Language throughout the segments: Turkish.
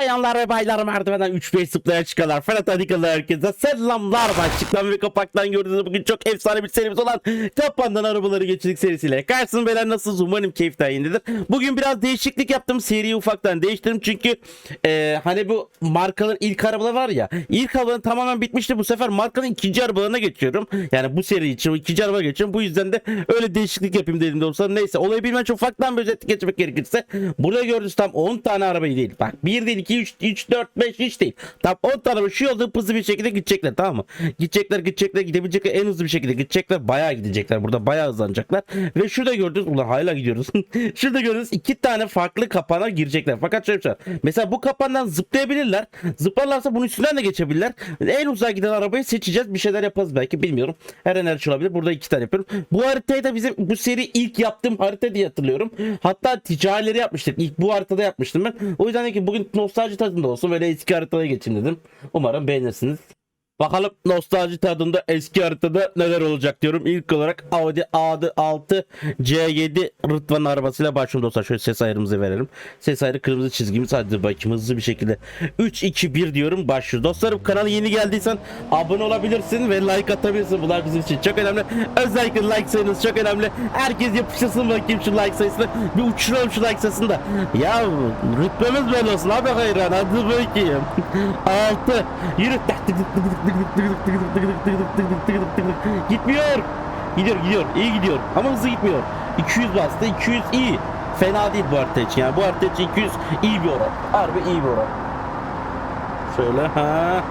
Bayanlar ve baylar merdivenden 3-5 zıplaya çıkarlar. Ferhat Adikalı herkese selamlar. Başlıktan ve kapaktan gördüğünüz bugün çok efsane bir serimiz olan Kapandan Arabaları Geçirdik serisiyle. Karşısın beyler nasılsınız? Umarım keyiften yerindedir. Bugün biraz değişiklik yaptım. Seriyi ufaktan değiştirdim çünkü e, hani bu markaların ilk arabaları var ya. ilk arabaların tamamen bitmişti. Bu sefer markanın ikinci arabalarına geçiyorum. Yani bu seri için ikinci araba geçiyorum. Bu yüzden de öyle değişiklik yapayım dedim de olsa. Neyse olayı bilmem çok ufaktan bir özetlik geçmek gerekirse. Burada gördüğünüz tam 10 tane arabayı değil. Bak 1 değil 2 3 3 4 5 hiç değil. Tam 10 tane şu yolda hızlı bir şekilde gidecekler tamam mı? Gidecekler gidecekler gidebilecekler en hızlı bir şekilde gidecekler. Bayağı gidecekler. Burada bayağı hızlanacaklar. Ve şurada gördünüz ulan hala gidiyoruz. şurada gördünüz iki tane farklı kapana girecekler. Fakat şöyle bir şey. Mesela bu kapandan zıplayabilirler. Zıplarlarsa bunun üstünden de geçebilirler. En uzağa giden arabayı seçeceğiz. Bir şeyler yaparız belki bilmiyorum. Her enerji olabilir. Burada iki tane yapıyorum. Bu haritayı da bizim bu seri ilk yaptığım harita diye hatırlıyorum. Hatta ticarileri yapmıştık. İlk bu haritada yapmıştım ben. O yüzden de ki bugün nostalji tadında olsun. Böyle eski haritaya geçeyim dedim. Umarım beğenirsiniz. Bakalım nostalji tadında eski haritada neler olacak diyorum. İlk olarak Audi A6 C7 Rıdvan arabasıyla başlıyorum dostlar. Şöyle ses ayarımızı verelim. Ses ayarı kırmızı çizgimiz. Hadi bakayım hızlı bir şekilde. 3 2 1 diyorum başlıyor. Dostlarım kanala yeni geldiysen abone olabilirsin ve like atabilirsin. Bunlar bizim için çok önemli. Özellikle like sayınız çok önemli. Herkes yapıştırsın bakayım şu like sayısını. Bir uçuralım şu like sayısını da. Ya rütbemiz böyle olsun abi hayran. Hadi bakayım. 6 Yürü. Gitmiyor. Gidiyor gidiyor. İyi gidiyor. Ama hızlı gitmiyor. 200 bastı. 200 iyi. Fena değil bu harita için. Yani bu harita için 200 iyi bir oran. Harbi iyi bir oran. Şöyle ha.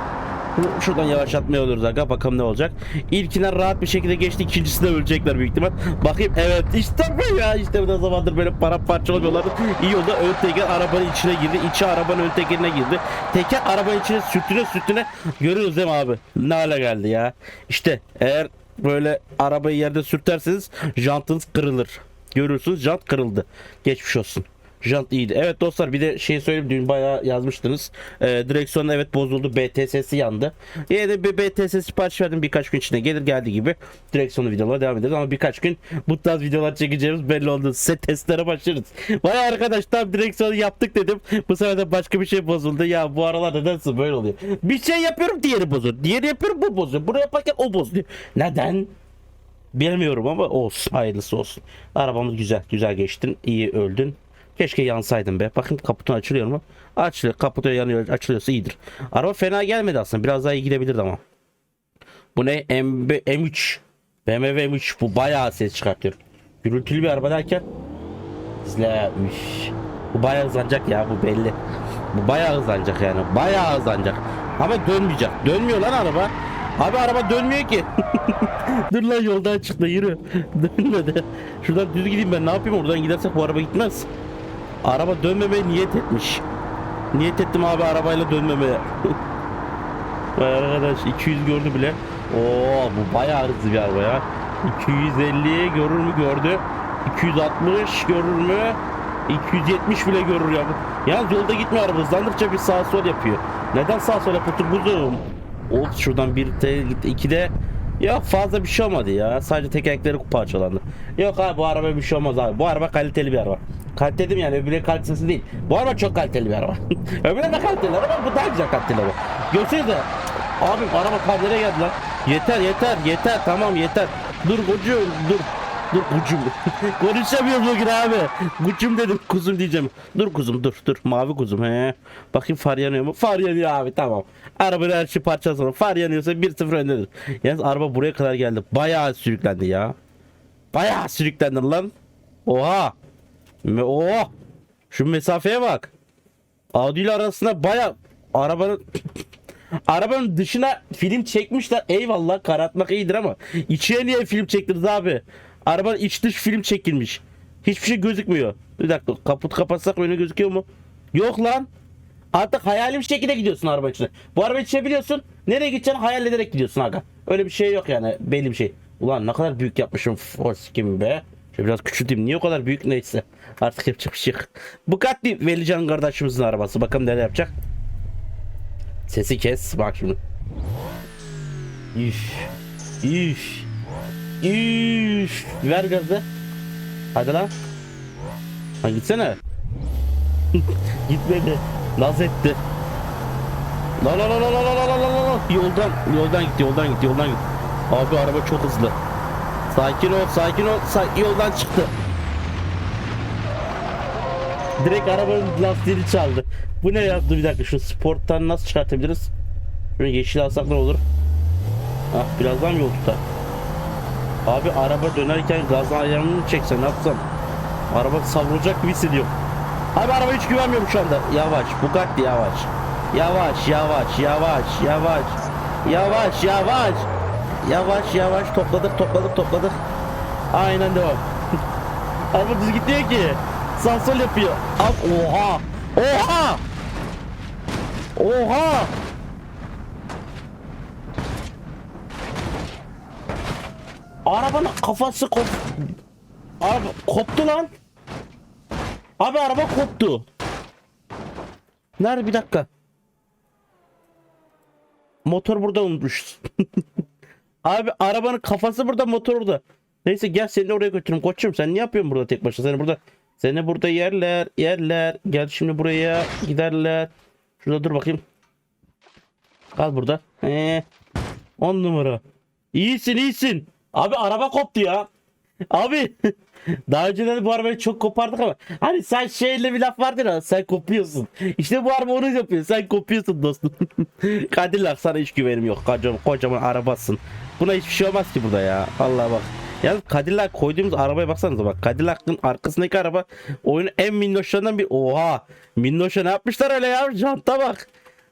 Şuradan yavaşlatmaya oluruz aga bakalım ne olacak. İlkinden rahat bir şekilde geçti. İkincisinde ölecekler büyük ihtimal. Bakayım evet işte bu ya işte bu ne zamandır böyle para parçalamıyorlardı. İyi oldu ön teker arabanın içine girdi. İçi arabanın ön tekerine girdi. Teker arabanın içine sürtüne sürtüne görüyoruz değil mi abi? Ne hale geldi ya. İşte eğer böyle arabayı yerde sürterseniz jantınız kırılır. Görürsünüz jant kırıldı. Geçmiş olsun. Jant iyiydi. Evet dostlar bir de şey söyleyeyim dün bayağı yazmıştınız. Ee, direksiyon evet bozuldu. BTS'si yandı. Yine de bir BTS sipariş verdim birkaç gün içinde gelir geldi gibi. Direksiyonu videolara devam ederiz ama birkaç gün bu tarz videolar çekeceğimiz belli oldu. Size testlere başlarız. Vay arkadaş tam direksiyonu yaptık dedim. Bu sefer de başka bir şey bozuldu. Ya bu aralar nedense böyle oluyor. Bir şey yapıyorum diğeri bozuyor. Diğeri yapıyorum bu bozuyor. Bunu yaparken o bozuyor. Neden? Bilmiyorum ama olsun. Hayırlısı olsun. Arabamız güzel. Güzel geçtin. iyi öldün. Keşke yansaydın be. Bakın kaputun açılıyor mu? Açılıyor. Kaputu yanıyor. Açılıyorsa iyidir. Araba fena gelmedi aslında. Biraz daha iyi gidebilirdi ama. Bu ne? M M3. BMW M3. Bu bayağı ses çıkartıyor. Gürültülü bir araba derken. Zle, üf. Bu bayağı hızlanacak ya bu belli. Bu bayağı hızlanacak yani. Bayağı hızlanacak. Ama dönmeyecek. Dönmüyor lan araba. Abi araba dönmüyor ki. Dur lan yoldan çıktı yürü. Dönmedi. Şuradan düz gideyim ben ne yapayım oradan gidersek bu araba gitmez. Araba dönmemeye niyet etmiş. Niyet ettim abi arabayla dönmemeye. Vay arkadaş 200 gördü bile. Oo bu bayağı hızlı bir araba ya. 250 görür mü gördü. 260 görür mü? 270 bile görür ya. Yalnız yolda gitmiyor araba hızlandıkça bir sağ sol yapıyor. Neden sağ sol yapıyor kuzum? Of şuradan bir de gitti. iki de Yok fazla bir şey olmadı ya. Sadece tekerlekleri parçalandı. Yok abi bu araba bir şey olmaz abi. Bu araba kaliteli bir araba. Kalite dedim yani öbürü kalitesi değil. Bu araba çok kaliteli bir araba. öbürü de kaliteli araba bu daha güzel kaliteli araba. Görsenize. Abi araba kaliteli geldi lan. Yeter yeter yeter tamam yeter. Dur kocuğum dur. Dur kucum. Konuşamıyorum bugün abi. Kucum dedim kuzum diyeceğim. Dur kuzum dur dur mavi kuzum he. Bakayım far yanıyor mu? Far yanıyor abi tamam. Arabanın her şey parçası var. Far yanıyorsa 1-0 öndedir. Yalnız araba buraya kadar geldi. Bayağı sürüklendi ya. Bayağı sürüklendi lan. Oha. Oh. Şu mesafeye bak. Audi ile arasında bayağı arabanın Arabanın dışına film çekmişler. Eyvallah karartmak iyidir ama içine niye film çektiniz abi? Arabanın iç dış film çekilmiş. Hiçbir şey gözükmüyor. Bir dakika kaput kapatsak önü gözüküyor mu? Yok lan. Artık hayali bir şekilde gidiyorsun araba içine. Bu araba içine biliyorsun. Nereye gideceğini hayal ederek gidiyorsun aga. Öyle bir şey yok yani belli bir şey. Ulan ne kadar büyük yapmışım Force gibi be. Şöyle biraz küçülteyim. Niye o kadar büyük neyse. Artık yapacak bir şey yok. Bugatti Velican kardeşimizin arabası. Bakalım neler yapacak. Sesi kes. Bak şimdi. Üf. Üf. Üf. Ver gazı. Hadi lan. Ha gitsene. Gitmedi. Naz etti. La la la la la la la la la Yoldan yoldan gitti yoldan gitti yoldan gitti. Abi araba çok hızlı. Sakin ol sakin ol. Sa- yoldan çıktı. Direkt arabanın lastiğini çaldı. Bu ne ya? Dur bir dakika şu sporttan nasıl çıkartabiliriz? Şöyle yeşil alsak ne olur? Ah birazdan yol tutar? Abi araba dönerken gaz ayağını çeksen ne yapsam? Araba savrulacak gibi hissediyorum. Abi araba hiç güvenmiyorum şu anda. Yavaş Bugatti yavaş. Yavaş yavaş yavaş yavaş. Yavaş yavaş. Yavaş yavaş topladık topladık topladık. Aynen devam. araba düz gitmiyor ki. Sağ yapıyor. Abi oha. Oha. Oha. Arabanın kafası kop... Abi koptu lan. Abi araba koptu. Nerede bir dakika. Motor burada unutmuşuz. Abi arabanın kafası burada motor orada. Neyse gel seni oraya götürün koçum sen ne yapıyorsun burada tek başına? Seni burada seni burada yerler yerler. Gel şimdi buraya giderler. Şurada dur bakayım. Kal burada. Ee, 10 numara. İyisin iyisin. Abi araba koptu ya. Abi daha önceden bu arabayı çok kopardık ama hani sen şeyle bir laf vardır ya sen kopuyorsun. İşte bu araba onu yapıyor sen kopuyorsun dostum. Cadillac sana hiç güvenim yok. Kocaman, kocaman arabasın. Buna hiçbir şey olmaz ki burada ya. Allah bak. Yalnız Cadillac koyduğumuz arabaya baksanıza bak. Cadillac'ın arkasındaki araba oyunun en minnoşlarından bir. Oha! Minnoşa ne yapmışlar öyle ya? Janta bak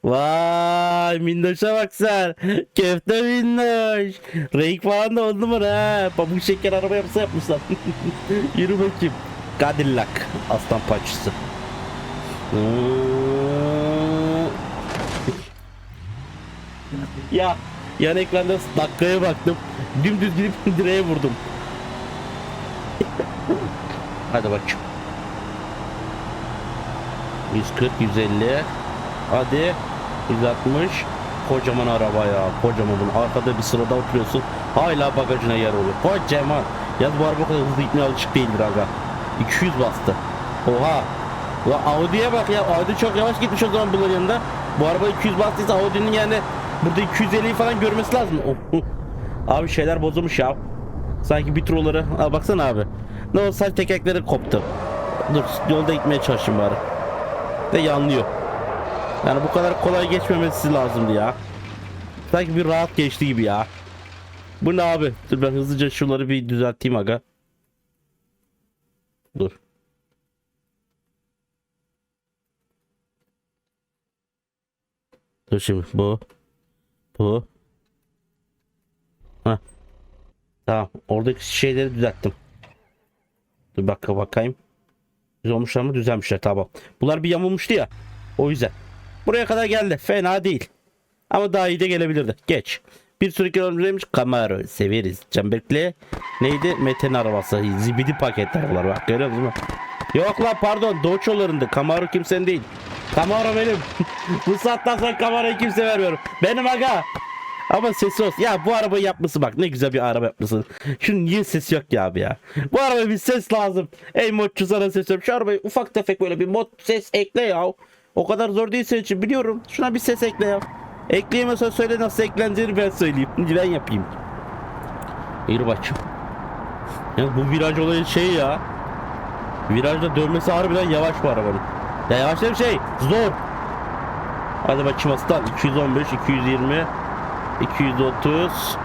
Vay minnoşa bak sen. Köfte minnoş. Renk falan da on numara ha. Pamuk şeker araba yapısı yapmışlar. Yürü bakayım. Cadillac. Aslan parçası. Ya yan ekranda dakikaya baktım. Dümdüz gidip direğe vurdum. Hadi bakayım. 140 150 Hadi 160 Kocaman araba ya kocaman. Bunun arkada bir sırada oturuyorsun hala bagajına yer oluyor. Kocaman. Yaz bu araba kadar hızlı gitmeye alışık değildir aga. 200 bastı. Oha. La Audi'ye bak ya Audi çok yavaş gitmiş o zaman bunların yanında. Bu araba 200 bastıysa Audi'nin yani Burada 250'yi falan görmesi lazım. Oh, Abi şeyler bozulmuş ya. Sanki bir turları Al baksana abi. Ne olsa tekerlekleri koptu. Dur yolda gitmeye çalışayım bari. De yanlıyor yani bu kadar kolay geçmemesi lazımdı ya. Sanki bir rahat geçti gibi ya. Bu ne abi? Dur ben hızlıca şunları bir düzelteyim aga. Dur. Dur şimdi bu. Bu. Ha. Tamam. Oradaki şeyleri düzelttim. Dur bak bakayım. Düz olmuşlar mı? Düzelmişler tamam. Bunlar bir yamulmuştu ya. O yüzden. Buraya kadar geldi. Fena değil. Ama daha iyi de gelebilirdi. Geç. Bir sonraki yorumcuymuş. Camaro severiz. Canberk'le neydi? Mete'nin arabası. Zibidi paketler bunlar. Bak görüyor musun? Yok lan pardon. Doçolarındı. Camaro kimsenin değil. Camaro benim. bu saatten sonra Camaro'yu kimse vermiyorum. Benim aga. Ama sesi olsun. Ya bu arabayı yapması bak ne güzel bir araba yapmışsın. Şunun niye sesi yok ya abi ya. Bu arabaya bir ses lazım. Ey modcu sana ses yok. Şu arabaya ufak tefek böyle bir mod ses ekle ya. O kadar zor değil senin için biliyorum. Şuna bir ses ekle ya. Ekleyemezsen söyle nasıl ekleneceğini ben söyleyeyim. Ben yapayım. Yürü bakayım. Ya bu viraj olayı şey ya. Virajda dönmesi harbiden yavaş bu arabanın. Ya yavaş değil şey zor. Hadi bakayım aslan 215 220 230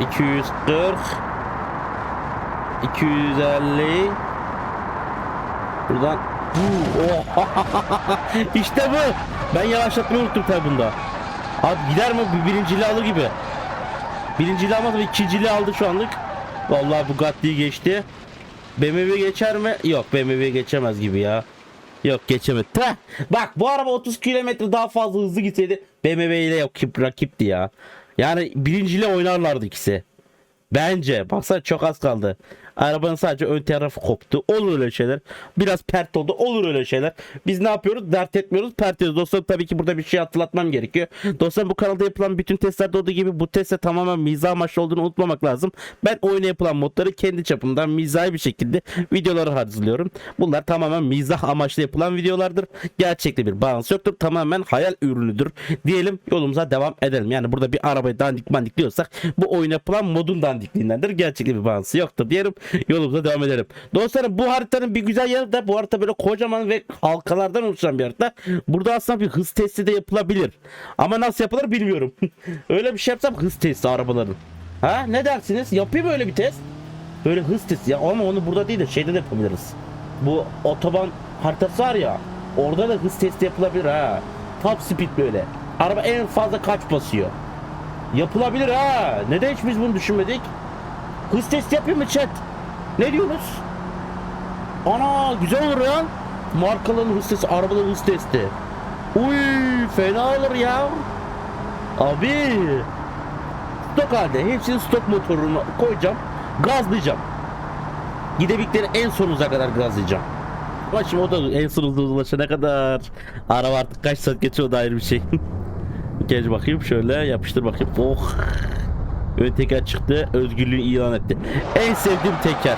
240 250 Buradan. işte bu. Ben yavaşlatmayı unuttum tabi bunda. Abi gider mi? Bir birinciliği alır gibi. Birinciliği almadı ikinciliği aldı şu anlık. Vallahi Bugatti'yi geçti. BMW geçer mi? Yok BMW geçemez gibi ya. Yok geçemedi. Teh! Bak bu araba 30 kilometre daha fazla hızlı gitseydi BMW ile yok rakipti ya. Yani birinciyle oynarlardı ikisi. Bence. Baksana çok az kaldı. Arabanın sadece ön tarafı koptu. Olur öyle şeyler. Biraz pert oldu. Olur öyle şeyler. Biz ne yapıyoruz? Dert etmiyoruz. Pert ediyoruz. Dostlar tabii ki burada bir şey hatırlatmam gerekiyor. Dostlar bu kanalda yapılan bütün testlerde olduğu gibi bu testte tamamen mizah amaçlı olduğunu unutmamak lazım. Ben oyuna yapılan modları kendi çapımdan mizahi bir şekilde videoları hazırlıyorum. Bunlar tamamen mizah amaçlı yapılan videolardır. Gerçekte bir bağlantısı yoktur. Tamamen hayal ürünüdür. Diyelim yolumuza devam edelim. Yani burada bir arabayı dandik mandik diyorsak bu oyun yapılan modun dandikliğindendir. Gerçekte bir bağlantısı yoktur diyelim. Yolumuza devam edelim. Dostlarım bu haritanın bir güzel yanı da bu harita böyle kocaman ve halkalardan oluşan bir harita. Burada aslında bir hız testi de yapılabilir. Ama nasıl yapılır bilmiyorum. öyle bir şey yapsam hız testi arabaların. Ha ne dersiniz? Yapayım öyle bir test. Böyle hız testi ya ama onu burada değil de şeyde de yapabiliriz. Bu otoban haritası var ya orada da hız testi yapılabilir ha. Top speed böyle. Araba en fazla kaç basıyor? Yapılabilir ha. Neden hiç biz bunu düşünmedik? Hız testi yapayım mı chat? Ne diyorsunuz? Ana güzel olur ya. Markaların hız testi, arabaların hız testi. Uy fena olur ya. Abi. Stok halde hepsini stok motoruna koyacağım. Gazlayacağım. Gidebildikleri en son hıza kadar gazlayacağım. Şimdi o da en son hızlı ulaşana kadar. Araba artık kaç saat geçiyor o da ayrı bir şey. Geç bakayım şöyle yapıştır bakayım. Oh. Ön teker çıktı. Özgürlüğü ilan etti. En sevdiğim teker.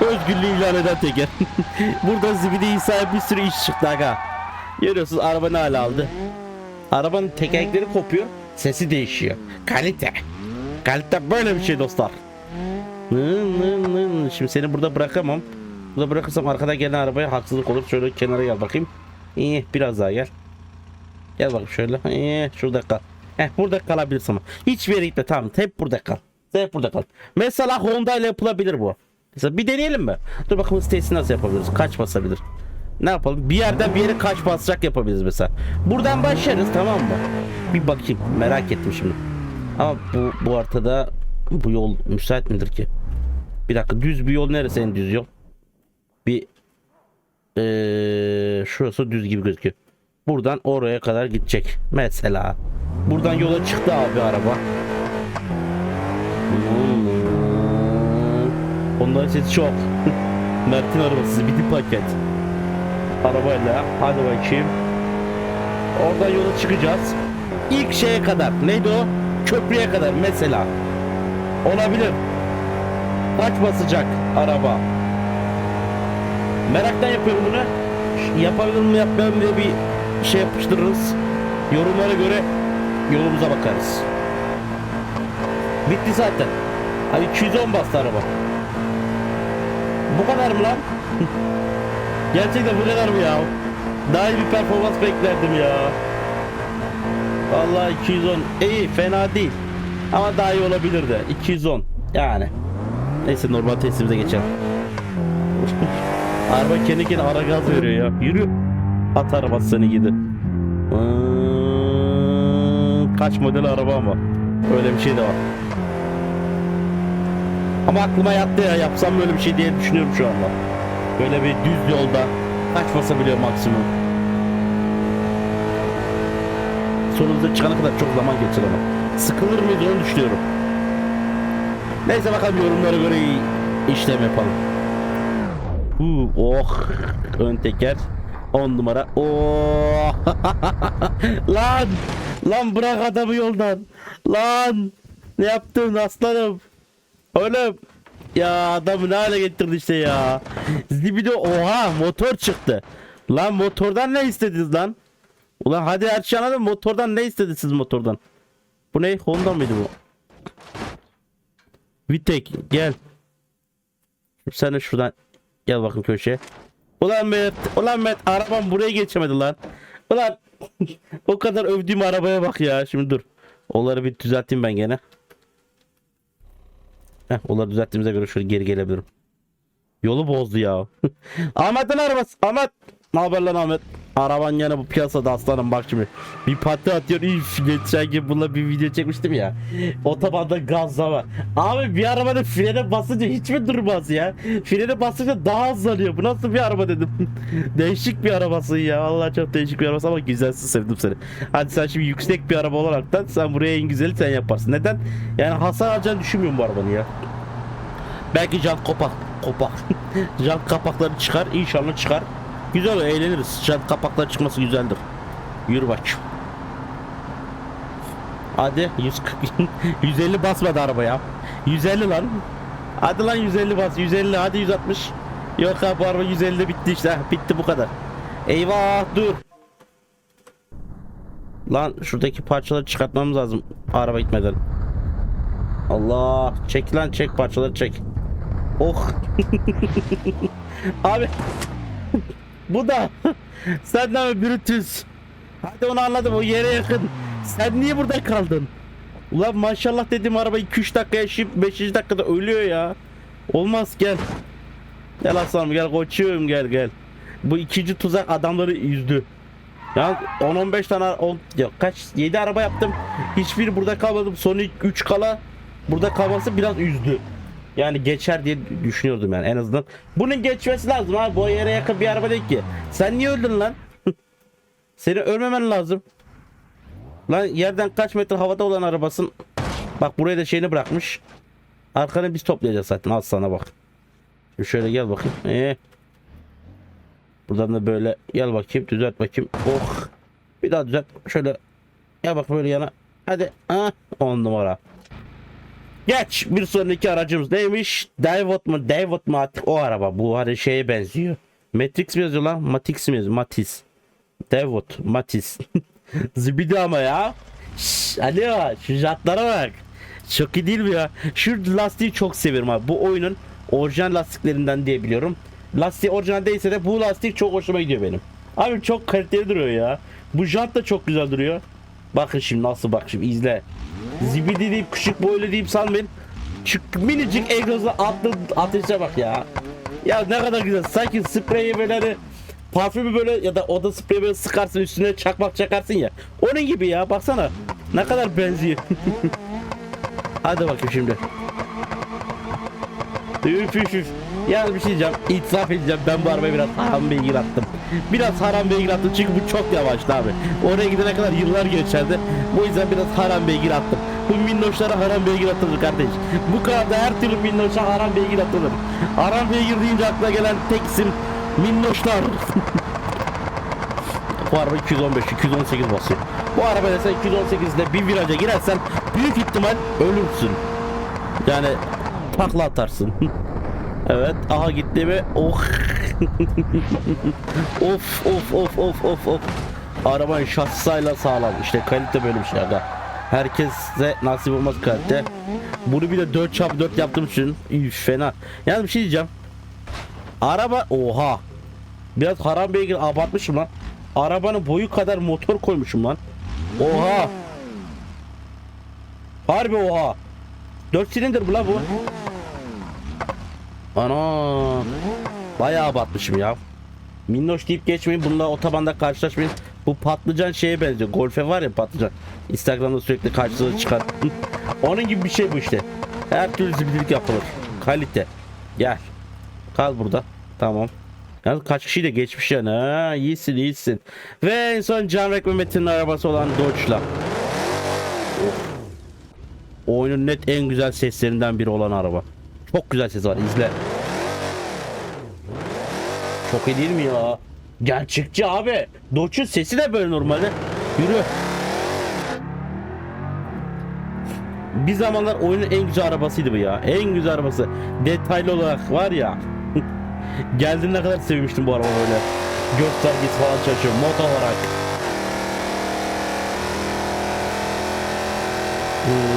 Özgürlüğü ilan eden teker. Burada zibidi İsa'ya bir sürü iş çıktı aga. Görüyorsunuz araba ne hale aldı. Arabanın tekerlekleri kopuyor. Sesi değişiyor. Kalite. Kalite böyle bir şey dostlar. Şimdi seni burada bırakamam. Burada bırakırsam arkada gelen arabaya haksızlık olur. Şöyle kenara gel bakayım. İyi biraz daha gel. Gel bak şöyle. İyi şurada kal. Heh burada kalabilirsin. Hiçbir yere gitme tamam. Hep burada kal. Hep burada kal. Mesela Honda ile yapılabilir bu. Mesela bir deneyelim mi? Dur bakalım sitesi nasıl yapabiliriz? Kaç basabilir? Ne yapalım? Bir yerden bir yere kaç basacak yapabiliriz mesela. Buradan başlarız tamam mı? Bir bakayım. Merak ettim şimdi. Ama bu, bu haritada bu yol müsait midir ki? Bir dakika düz bir yol neresi en düz yol? Bir ee, şurası düz gibi gözüküyor. Buradan oraya kadar gidecek. Mesela. Buradan yola çıktı abi araba. Onların sesi çok. Mert'in arabası bir paket. Arabayla hadi bakayım. Oradan yola çıkacağız. İlk şeye kadar. Neydi o? Köprüye kadar mesela. Olabilir. Kaç basacak araba? Meraktan yapıyorum bunu. Yapabilir mi yapmayalım diye bir şey yapıştırırız. Yorumlara göre yolumuza bakarız. Bitti zaten. Hani 210 bastı araba. Bu kadar mı lan? Gerçekten bu kadar mı ya? Daha iyi bir performans beklerdim ya. Vallahi 210 iyi fena değil. Ama daha iyi olabilirdi. 210 yani. Neyse normal testimize geçelim. Araba kendi kendine ara gaz veriyor ya. Yürü. At arabası seni gidi. Hmm, kaç model araba ama. Öyle bir şey de var. Ama aklıma yattı ya yapsam böyle bir şey diye düşünüyorum şu anda. Böyle bir düz yolda kaç basabiliyor maksimum. Sonunda çıkana kadar çok zaman geçer ama. Sıkılır mıyız onu düşünüyorum. Neyse bakalım yorumlara göre işlem yapalım. Huu, oh ön teker 10 numara. Oh. lan lan bırak adamı yoldan. Lan ne yaptın aslanım? Oğlum ya adamı ne hale getirdin işte ya. Zibido oha motor çıktı. Lan motordan ne istediniz lan? Ulan hadi her şey anladım motordan ne istediniz siz motordan? Bu ne? Honda mıydı bu? Vitek gel. Sen de şuradan gel bakın köşeye. Ulan Mert, ulan Mert arabam buraya geçemedi lan. Ulan o kadar övdüğüm arabaya bak ya. Şimdi dur. Onları bir düzelteyim ben gene. Heh, onları düzelttiğimize göre şöyle geri gelebilirim. Yolu bozdu ya. Ahmet'in arabası. Ahmet. Ne haber lan Ahmet? Araban gene bu piyasada aslanım bak şimdi. Bir pati atıyor. Üf geçen gün bununla bir video çekmiştim ya. Otobanda gazlama. Abi bir arabanın frene basınca hiç mi durmaz ya? Frene basınca daha hızlanıyor. Bu nasıl bir araba dedim. değişik bir arabasın ya. Vallahi çok değişik bir arabası ama güzelsin sevdim seni. Hadi sen şimdi yüksek bir araba olaraktan sen buraya en güzeli sen yaparsın. Neden? Yani hasar alacağını düşünmüyorum bu arabanı ya. Belki jant kapak. Kapak. jant kapakları çıkar. İnşallah çıkar. Güzel eğleniriz. Jant kapakları çıkması güzeldir. Yürü bakayım. Hadi 140 150 basmadı arabaya. 150 lan. Hadi lan 150 bas. 150 hadi 160. Yok abi bu araba 150'de bitti işte. Bitti bu kadar. Eyvah dur. Lan şuradaki parçaları çıkartmamız lazım araba gitmeden. Allah çek lan çek parçaları çek. Oh. Abi bu da senden Brutus? Hadi onu anladım o yere yakın. Sen niye burada kaldın? Ulan maşallah dedim araba 2-3 dakika yaşayıp 5. dakikada ölüyor ya. Olmaz gel. Gel aslanım gel koçum gel gel. Bu ikinci tuzak adamları üzdü. Ya 10-15 tane 10 ya kaç 7 araba yaptım. Hiçbir burada kalmadım. Son 3 kala burada kalması biraz üzdü. Yani geçer diye düşünüyordum yani en azından. Bunun geçmesi lazım abi. Bu yere yakın bir araba değil ki. Sen niye öldün lan? Seni ölmemen lazım. Lan yerden kaç metre havada olan arabasın. Bak buraya da şeyini bırakmış. Arkanı biz toplayacağız zaten. Al sana bak. Şimdi şöyle gel bakayım. Ee, buradan da böyle gel bakayım. Düzelt bakayım. Oh. Bir daha düzelt. Şöyle gel bak böyle yana. Hadi. Ha, 10 numara. Geç. Bir sonraki aracımız neymiş? Davot mu? Davot mu artık o araba. Bu hani şeye benziyor. Matrix mi yazıyor lan? Matix mi yazıyor? Matiz. Davot. Matiz. Zibidi ama ya. Şş, alo şu jantlara bak. Çok iyi değil mi ya? Şu lastiği çok severim abi. Bu oyunun orijinal lastiklerinden diye biliyorum. Lastiği orijinal değilse de bu lastik çok hoşuma gidiyor benim. Abi çok kaliteli duruyor ya. Bu jant da çok güzel duruyor. Bakın şimdi nasıl bak şimdi izle. Zibidi deyip küçük boylu deyip salmayın. Şu minicik egzozla atlı ateşe bak ya. Ya ne kadar güzel. Sanki spreyi böyle hani parfümü böyle ya da oda spreyi böyle sıkarsın üstüne çakmak çakarsın ya. Onun gibi ya baksana. Ne kadar benziyor. Hadi bakayım şimdi. Üf üf üf. Yalnız bir şey diyeceğim. İtiraf edeceğim. Ben bu arabaya biraz haram beygir attım. Biraz haram beygir attım çünkü bu çok yavaştı abi. Oraya gidene kadar yıllar geçerdi. Bu yüzden biraz haram beygir attım. Bu minnoşlara haram beygir atılır kardeş. Bu kadar da her türlü minnoşa haram beygir atılır. Haram beygir deyince aklına gelen tek isim minnoşlar. Bu araba 215, 218 basıyor. Bu arabada sen 218'de bir viraja girersen büyük ihtimal ölürsün. Yani takla atarsın. evet, aha gitti mi? Oh. Of of of of of of. Arabanın şahsayla sağlam. İşte kalite böyle bir şey aga. Herkese nasip olmaz kalite. Bunu bir de 4x4 yaptığım için üf, fena. Yani bir şey diyeceğim. Araba oha. Biraz haram beygir abartmışım lan. Arabanın boyu kadar motor koymuşum lan. Oha. Harbi oha. 4 silindir bu la bu. Ana. Bayağı abartmışım ya. Minnoş deyip geçmeyin. Bununla otobanda karşılaşmayın. Bu patlıcan şeye benziyor. Golfe var ya patlıcan. Instagram'da sürekli karşısına çıkar. Onun gibi bir şey bu işte. Her türlü zibillik yapılır. Kalite. Gel. Kal burada. Tamam. Yalnız kaç kişi de geçmiş yani. Ha, iyisin iyisin. Ve en son Canrek Mehmet'in arabası olan Dodge'la. Oyunun net en güzel seslerinden biri olan araba. Çok güzel ses var izle. Çok iyi değil mi ya? Gerçekçi abi. Dodge'un sesi de böyle normalde. Yürü. Bir zamanlar oyunun en güzel arabasıydı bu ya. En güzel arabası. Detaylı olarak var ya. Geldiğinde kadar sevmiştim bu araba böyle. Göstergesi falan çalışıyor mod olarak. Hmm.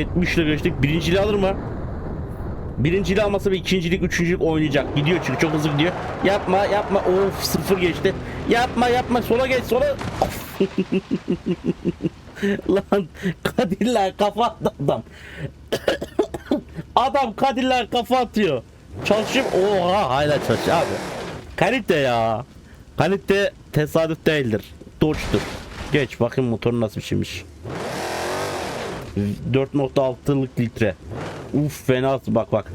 270 270 ile geçtik. Birinciliği alır mı? Birinciliği almasa bir ikincilik, üçüncülük oynayacak. Gidiyor çünkü çok hızlı gidiyor. Yapma, yapma. Of sıfır geçti. Yapma, yapma. Sola geç, sola. Lan Kadirler kafa attı adam. adam Kadirler kafa atıyor. Çalışıp oha hala çalışıyor abi. Kalite ya. Kalite tesadüf değildir. Dodge'dur. Geç bakayım motorun nasıl bir şeymiş. 4.6'lık litre. Uf fena bak bak.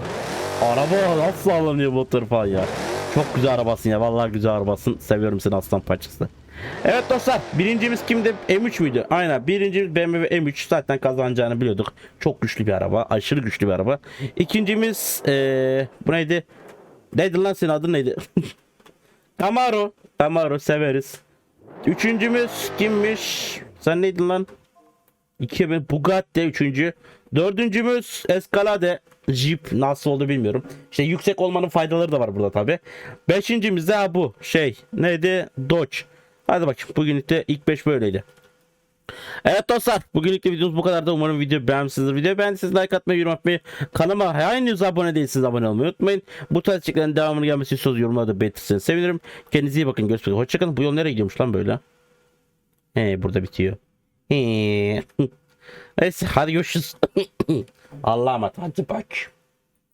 Araba nasıl sallanıyor motor falan ya. Çok güzel arabasın ya. Vallahi güzel arabasın. Seviyorum seni aslan parçası. Evet dostlar birincimiz kimdi? M3 müydü? Aynen birincimiz BMW M3 zaten kazanacağını biliyorduk. Çok güçlü bir araba. Aşırı güçlü bir araba. İkincimiz eee bu neydi? Neydi lan senin adın neydi? Camaro. Camaro severiz. Üçüncümüz kimmiş? Sen neydin lan? İki mi? Bugatti üçüncü. Dördüncümüz Escalade. Jeep nasıl oldu bilmiyorum. İşte yüksek olmanın faydaları da var burada tabi. Beşincimiz de bu şey neydi? Dodge. Hadi bakayım bugünlük de ilk 5 böyleydi. Evet dostlar bugünlük de videomuz bu kadar da umarım video beğenmişsinizdir. Video beğendiyseniz like atmayı, yorum atmayı, kanalıma henüz abone değilseniz abone olmayı unutmayın. Bu tarz içeriklerin devamını gelmesi istiyorsanız yorumlarda belirtirseniz sevinirim. Kendinize iyi bakın görüşmek üzere. Hoşçakalın. Bu yol nereye gidiyormuş lan böyle? He burada bitiyor. Neyse hadi görüşürüz. Allah'a emanet. Hadi bak.